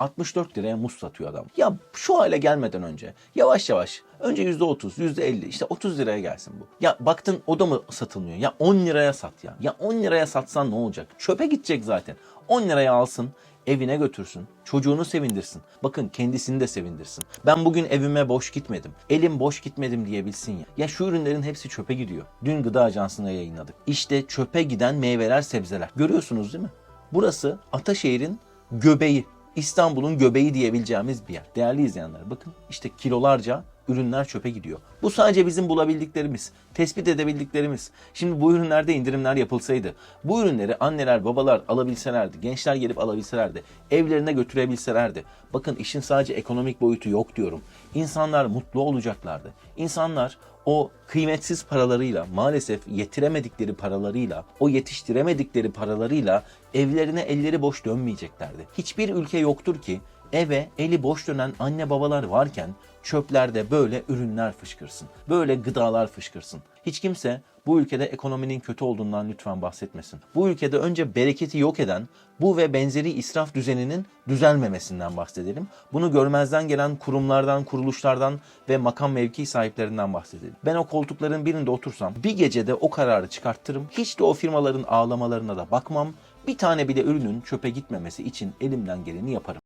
64 liraya muz satıyor adam. Ya şu hale gelmeden önce yavaş yavaş önce %30, %50 işte 30 liraya gelsin bu. Ya baktın o da mı satılmıyor? Ya 10 liraya sat ya. Ya 10 liraya satsan ne olacak? Çöpe gidecek zaten. 10 liraya alsın evine götürsün. Çocuğunu sevindirsin. Bakın kendisini de sevindirsin. Ben bugün evime boş gitmedim. Elim boş gitmedim diyebilsin ya. Ya şu ürünlerin hepsi çöpe gidiyor. Dün Gıda Ajansı'na yayınladık. İşte çöpe giden meyveler, sebzeler. Görüyorsunuz değil mi? Burası Ataşehir'in göbeği. İstanbul'un göbeği diyebileceğimiz bir yer. Değerli izleyenler bakın işte kilolarca ürünler çöpe gidiyor. Bu sadece bizim bulabildiklerimiz, tespit edebildiklerimiz. Şimdi bu ürünlerde indirimler yapılsaydı, bu ürünleri anneler, babalar alabilselerdi, gençler gelip alabilselerdi, evlerine götürebilselerdi. Bakın işin sadece ekonomik boyutu yok diyorum. İnsanlar mutlu olacaklardı. İnsanlar o kıymetsiz paralarıyla, maalesef yetiremedikleri paralarıyla, o yetiştiremedikleri paralarıyla evlerine elleri boş dönmeyeceklerdi. Hiçbir ülke yoktur ki eve eli boş dönen anne babalar varken çöplerde böyle ürünler fışkırsın. Böyle gıdalar fışkırsın. Hiç kimse bu ülkede ekonominin kötü olduğundan lütfen bahsetmesin. Bu ülkede önce bereketi yok eden bu ve benzeri israf düzeninin düzelmemesinden bahsedelim. Bunu görmezden gelen kurumlardan, kuruluşlardan ve makam mevki sahiplerinden bahsedelim. Ben o koltukların birinde otursam bir gecede o kararı çıkarttırım. Hiç de o firmaların ağlamalarına da bakmam. Bir tane bile ürünün çöpe gitmemesi için elimden geleni yaparım.